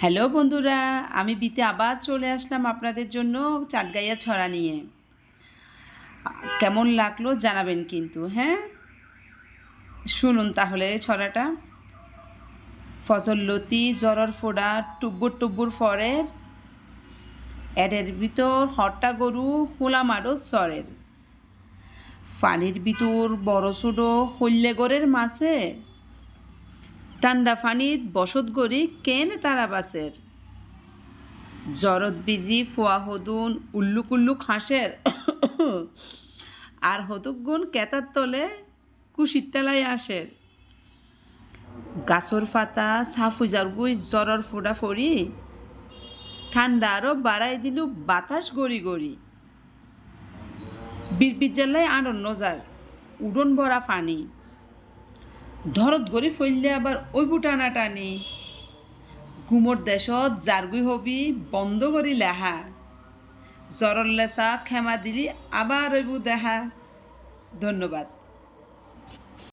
Hello বন্ধুরা, আমি বিতে আবার চলে আসলাম আপনাদের জন্য চাটগাইয়া ছড়া নিয়ে। কেমন লাগল জানাবেন কিন্তু হ্যাঁ? শুনুন তাহলে ছড়াটা। ফসল লতি জ্বরর ফোড়া, টুব্বুর টুব্বুর ফরের এডের ভিতর হট্টা গরু হোলামারো চরের পানির ভিতর বড় ছোটো হল্যেগরের মাছে। ঠান্ডা ফানিত বসত গড়ি কেন তারা বাসের জরদ বিজি, ফোয়া হদুন, উল্লুক উল্লুক হাঁসের। আর হতুক গুণ কেতার তলে কুশির তেলাই আসের। গাছর ফাতা, সাফুজার গুই, জ্বরর ফোড়া ফড়ি। ঠান্ডা আরও বাড়াই দিল বাতাস গড়ি গড়ি। বিরবির জেলায় আনন্দ নজার উড়ন ভরা ফানি। ধরত গড়ি ফইলে আবার ওই টানা টানি। গুমর দেশত জারগুই হবি, বন্ধ করি লেহা। জরল লেসা ক্ষমা দিলি, আবার ওইবু দেহা। ধন্যবাদ।